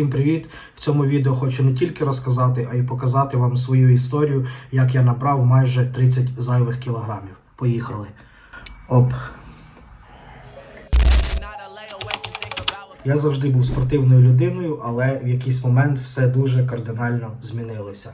Всім привіт! В цьому відео хочу не тільки розказати, а й показати вам свою історію, як я набрав майже 30 зайвих кілограмів. Поїхали. Оп. Я завжди був спортивною людиною, але в якийсь момент все дуже кардинально змінилося.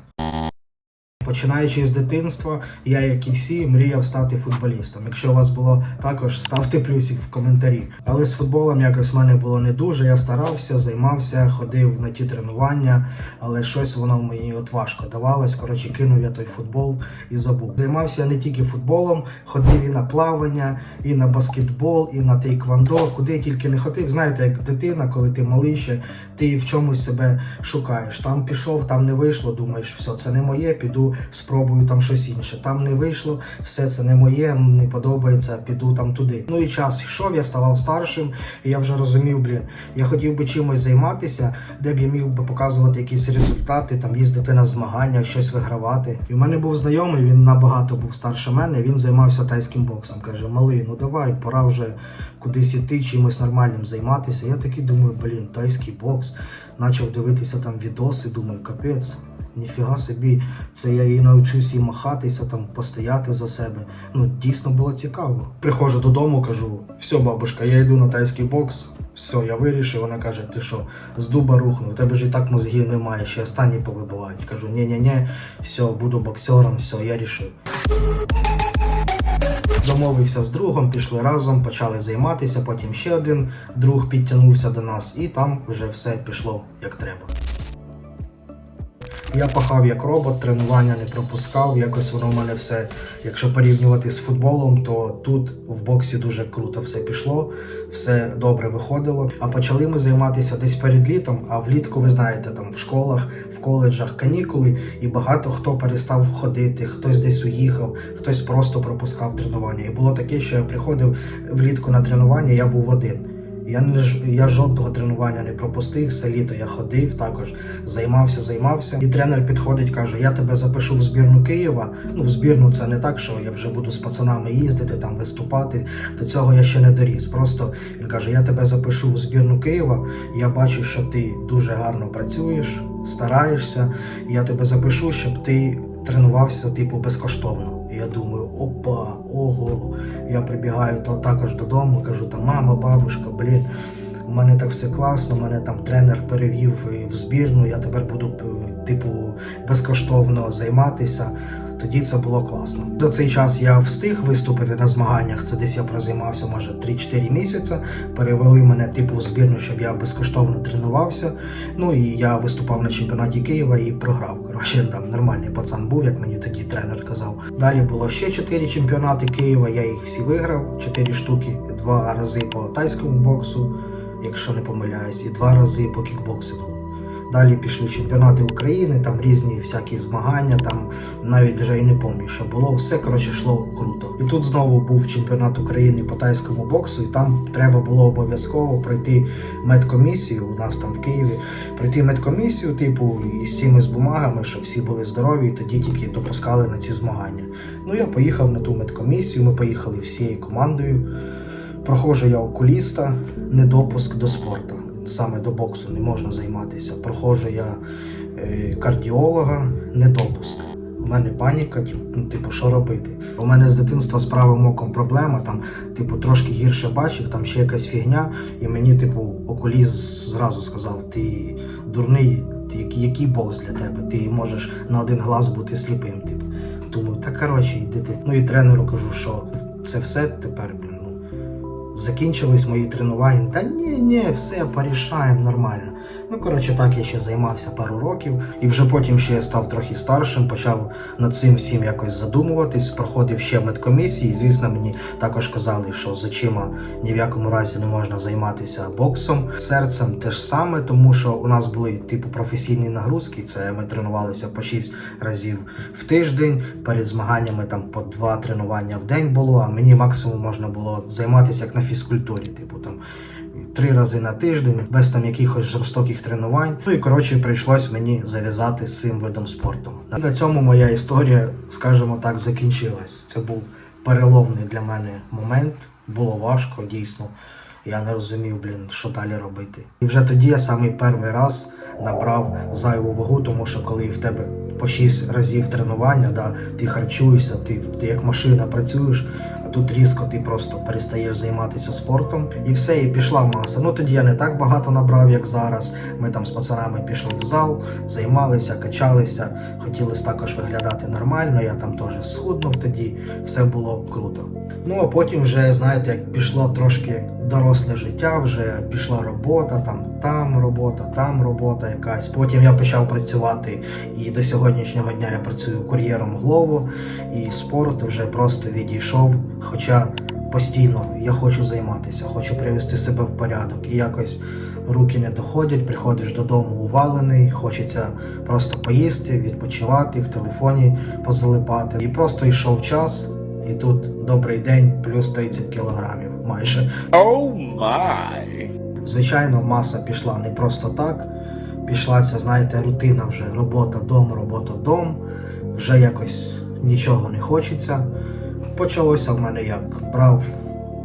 Починаючи з дитинства, я, як і всі, мріяв стати футболістом. Якщо у вас було також, ставте плюсик в коментарі. Але з футболом якось в мене було не дуже. Я старався, займався, ходив на ті тренування, але щось воно мені от важко давалось. Коротше, кинув я той футбол і забув. Займався не тільки футболом, ходив і на плавання, і на баскетбол, і на тейквондо, куди тільки не ходив. Знаєте, як дитина, коли ти малий ще, ти в чомусь себе шукаєш. Там пішов, там не вийшло. Думаєш, все, це не моє, піду спробую там щось інше. Там не вийшло, все це не моє, не подобається, піду там туди. Ну і час йшов, я ставав старшим, і я вже розумів, блін, я хотів би чимось займатися, де б я міг би показувати якісь результати, там їздити на змагання, щось вигравати. І в мене був знайомий, він набагато був старше мене. Він займався тайським боксом. каже: Малий, ну давай, пора вже кудись іти, чимось нормальним займатися. Я такий думаю, блін, тайський бокс. Почав дивитися там відоси, думаю, капець. Ніфіга собі, це я і навчусь і махатися, там постояти за себе. Ну дійсно було цікаво. Приходжу додому, кажу: все, бабушка, я йду на тайський бокс. Все, я вирішив. Вона каже: ти що, з дуба рухнув? Тебе ж і так мозгів немає, ще останні повибивають. Кажу, ні ні ні все, буду боксером, все, я рішив. Домовився з другом, пішли разом, почали займатися. Потім ще один друг підтягнувся до нас, і там вже все пішло як треба. Я пахав як робот, тренування не пропускав. Якось воно в мене все, якщо порівнювати з футболом, то тут в боксі дуже круто все пішло, все добре виходило. А почали ми займатися десь перед літом. А влітку, ви знаєте, там в школах, в коледжах канікули, і багато хто перестав ходити, хтось десь уїхав, хтось просто пропускав тренування. І було таке, що я приходив влітку на тренування, я був один. Я не я жодного тренування не пропустив. Все літо я ходив, також займався, займався. І тренер підходить, каже: Я тебе запишу в збірну Києва. Ну, в збірну це не так, що я вже буду з пацанами їздити, там виступати. До цього я ще не доріс. Просто він каже: Я тебе запишу в збірну Києва. Я бачу, що ти дуже гарно працюєш, стараєшся. Я тебе запишу, щоб ти тренувався типу безкоштовно. Я думаю, опа, ого. Я прибігаю то також додому, кажу, там мама, бабушка, блін, у мене так все класно, мене там тренер перевів е, в збірну, я тепер буду е, типу безкоштовно займатися. Тоді це було класно. За цей час я встиг виступити на змаганнях. Це десь я прозаймався, може 3-4 місяці. Перевели мене типу в збірну, щоб я безкоштовно тренувався. Ну і я виступав на чемпіонаті Києва і програв. Коротше, там нормальний пацан був, як мені тоді тренер казав. Далі було ще 4 чемпіонати Києва. Я їх всі виграв, 4 штуки, два рази по тайському боксу, якщо не помиляюсь, і два рази по кікбоксингу. Далі пішли чемпіонати України, там різні всякі змагання, там навіть вже і не пам'ятаю, що було. Все коротше йшло круто. І тут знову був чемпіонат України по тайському боксу, і там треба було обов'язково пройти медкомісію. У нас там в Києві пройти медкомісію, типу, із цими з бумагами, щоб всі були здорові, і тоді тільки допускали на ці змагання. Ну я поїхав на ту медкомісію. Ми поїхали всією командою. Проходжу я окуліста, недопуск до спорту. Саме до боксу не можна займатися. Проходжу я е, кардіолога, недопуск. У мене паніка, ну, типу, що робити? У мене з дитинства з правим оком проблема, там, типу, трошки гірше бачив, там ще якась фігня, і мені, типу, окуліст зразу сказав: ти дурний, який, який бокс для тебе? Ти можеш на один глаз бути сліпим. Типу. Думаю, та коротше, йди ти. Ну і тренеру кажу, що це все тепер, закінчились мої тренування. Та ні, ні, все порішаємо нормально. Ну, коротше, так я ще займався пару років, і вже потім ще я став трохи старшим, почав над цим всім якось задумуватись, проходив ще медкомісії. Звісно, мені також казали, що з очима ні в якому разі не можна займатися боксом. Серцем теж саме, тому що у нас були типу професійні нагрузки. Це ми тренувалися по 6 разів в тиждень. Перед змаганнями там по два тренування в день було. А мені максимум можна було займатися як на фізкультурі, типу там. Три рази на тиждень, без там якихось жорстоких тренувань. Ну і коротше прийшлось мені зав'язати з цим видом спорту. На цьому моя історія, скажімо так, закінчилась. Це був переломний для мене момент. Було важко, дійсно. Я не розумів, блін, що далі робити. І вже тоді я самий перший раз набрав зайву вагу, тому що коли в тебе по 6 разів тренування, да, ти харчуєшся, ти, ти як машина працюєш, тут різко ти просто перестаєш займатися спортом і все, і пішла маса. Ну тоді я не так багато набрав, як зараз. Ми там з пацанами пішли в зал, займалися, качалися, хотіли також виглядати нормально. Я там теж схуднув тоді, все було круто. Ну а потім вже, знаєте, як пішло трошки доросле життя, вже пішла робота, там там робота, там робота якась. Потім я почав працювати і до сьогоднішнього дня я працюю кур'єром Глово, і спорт вже просто відійшов. Хоча постійно я хочу займатися, хочу привести себе в порядок і якось. Руки не доходять, приходиш додому увалений, хочеться просто поїсти, відпочивати, в телефоні позалипати. І просто йшов час, і тут добрий день, плюс 30 кілограмів майже. Oh my. Звичайно, маса пішла не просто так. Пішла ця, знаєте, рутина вже робота дом, робота дом. Вже якось нічого не хочеться. Почалося в мене як брав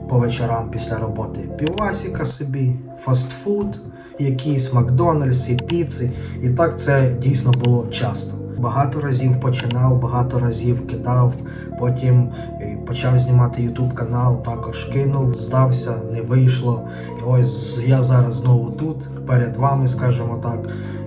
по вечорам після роботи півасіка собі, фастфуд, якісь Макдональдс піци. І так це дійсно було часто. Багато разів починав, багато разів кидав, потім почав знімати YouTube канал, також кинув, здався, не вийшло. І ось я зараз знову тут, перед вами, скажімо так,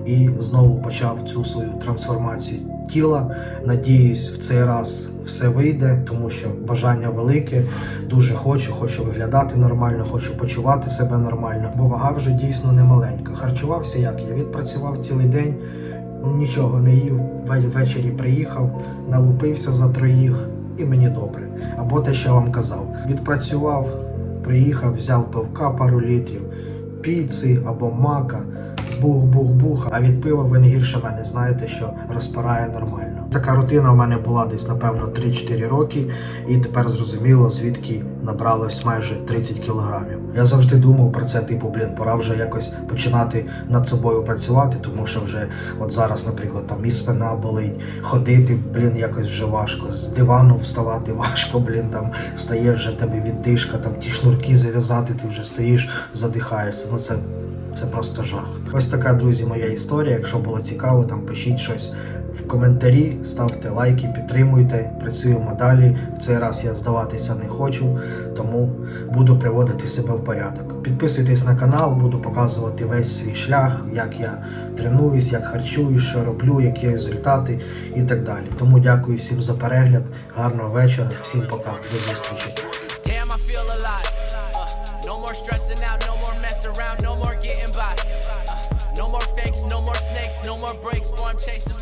і знову почав цю свою трансформацію тіла. Надіюсь, в цей раз все вийде, тому що бажання велике. Дуже хочу, хочу виглядати нормально, хочу почувати себе нормально, бо вага вже дійсно не маленька. Харчувався як я відпрацював цілий день, нічого не їв. Ввечері приїхав, налупився за троїх, і мені добре. Або те, що я вам казав, відпрацював, приїхав, взяв пивка пару літрів, піци або мака. Бух-бух-бух, а від пива ви не гірше мене знаєте, що розпирає нормально. Така рутина в мене була десь, напевно, 3-4 роки, і тепер зрозуміло, звідки набралось майже 30 кілограмів. Я завжди думав про це, типу, блін, пора вже якось починати над собою працювати, тому що вже от зараз, наприклад, там і спина болить, ходити, блін, якось вже важко. З дивану вставати важко, блін, там встає вже тебе віддишка, там ті шнурки зав'язати, ти вже стоїш, задихаєшся. Ну це це просто жах. Ось така, друзі, моя історія. Якщо було цікаво, там пишіть щось в коментарі, ставте лайки, підтримуйте. Працюємо далі. В цей раз я здаватися не хочу, тому буду приводити себе в порядок. Підписуйтесь на канал, буду показувати весь свій шлях, як я тренуюсь, як харчуюсь, що роблю, які результати і так далі. Тому дякую всім за перегляд. Гарного вечора, всім пока, до зустрічі. No more breaks. Boy, I'm chasing